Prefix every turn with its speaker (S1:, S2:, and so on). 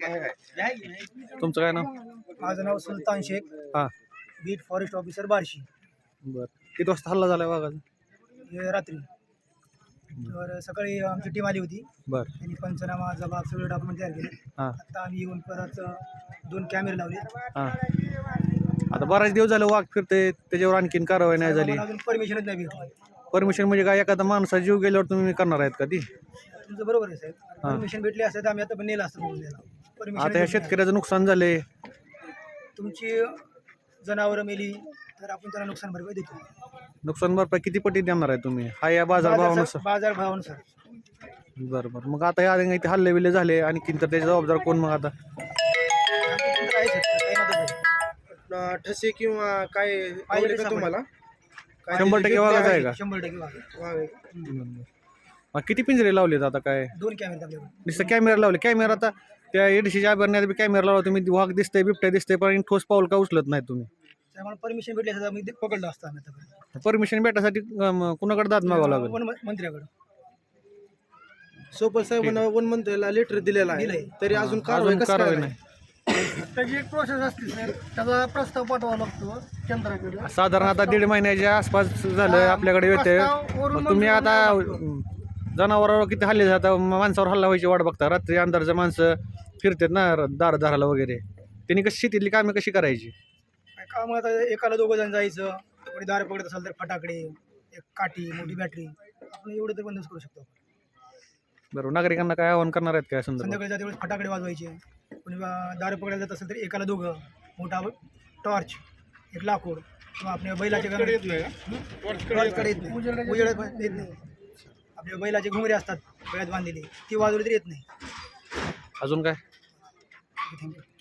S1: तुमचं काय नाव?
S2: माझं नाव सुलतान शेख.
S1: हा.
S2: Beat forest officer Barshi.
S1: बर. किती वाजता हल्ला झालाय वाघाचा?
S2: हे रात्री. तर सकाळी आमची टीम आली होती.
S1: बर.
S2: त्यांनी पंचनामा जबाब सगळे डॉक्युमेंट तयार केले.
S1: हा.
S2: आता आम्ही येऊन परत अ, दोन कॅमेरे लावले
S1: हा. आता बराच दिवस झाले वाघ फिरते त्याच्यावर आणखीन कारवाई नाही झाली.
S2: आम्हाला अजून परमिशनच नाही भेटली.
S1: परमिशन म्हणजे काय? एखादा माणसा जीव गेल्यावर तुम्ही करणार आहेत का ती?
S2: तुमचं बरोबर आहे साहेब. परमिशन भेटली असते तर आम्ही आता पण नेलं असतं
S1: आता या शेतकऱ्याचं नुकसान झाले
S2: तुमची जनावरं मेली तर आपण त्यांना नुकसान भरपाई देतो.
S1: नुकसान भरपाई किती पटी देणार आहे तुम्ही? हा या बाजार भावानुसार.
S2: बाजार भावानुसार.
S1: बरं बरं मग आता या इथे हल्ले बिल्ले झाले आणि तर त्याचे जबाबदार कोण मग आता.
S3: अं, ठसे किंवा काय
S2: पाहिजे
S3: आवडले का तुम्हाला? काय
S1: शंभर टक्के वाघाचा आहे का?
S2: शंभर टक्के?
S1: मग किती पिंजरे लावलेत आता काय?
S2: दोन कॅमेरे आपल्याकडे.
S1: नुसतं कॅमेरा लावले. कॅमेरा आता त्या एडीसीच्या आभरण्यात बी कॅमेरा लावला तुम्ही वाघ दिसतंय बिबट्या दिसतंय पण ठोस पाऊल का उचलत नाही तुम्ही?
S2: आम्हाला परमिशन भेटली असतं तर आम्ही ते पकडलं असतं आम्ही आतापर्यंत.
S1: परमिशन भेटायसाठी अं, कुणाकडे दाद मागावं लागेल?
S2: वन मंत्र्याकडे.
S3: सोपल साहेबांना वन मंत्र्याला लेटर दिलेला. आहे. तरी अजून कारवाई
S1: अजून
S3: कसं काय
S1: कारवाई
S3: नाही
S1: नाही.
S2: त्याची एक प्रोसेस असते सर त्याचा प्रस्ताव पाठवावा लागतो केंद्राकडे.
S1: साधारण आता दीड महिन्याच्या आसपास झालं आपल्याकडे येते मग तुम्ही आता जनावरावर किती हल्ले जातात माणसावर हल्ला व्हायची वाट बघता. रात्री अंधारचं माणसं फिरतात ना दार दाराला वगैरे. त्यांनी कशी शेतीतली कामे कशी करायची?
S2: काम आता एकाला दोघं जण जायचं कोणी दार पकडत असेल तर फटाकडे एक काठी मोठी बॅटरी आपण एवढं तर बंदच करू शकतो.
S1: बरोबर नागरिकांना काय आवाहन करणार आहेत काय संदर्भात?
S2: संध्याकाळी जाते वेळेस फटाकडे वाजवायचे कोणी बा- दार पकडायला जात असेल तर एकाला दोघं मोठा टॉर्च एक लाकूड किंवा आपल्या बैलाचे टॉर्चकडे येत नाही उजेड येत नाही. आपल्या बैलाचे घुंगरे असतात गळ्यात बांधलेले ती वाजवली तरी येत नाही.
S1: अजून काय?
S2: Thank you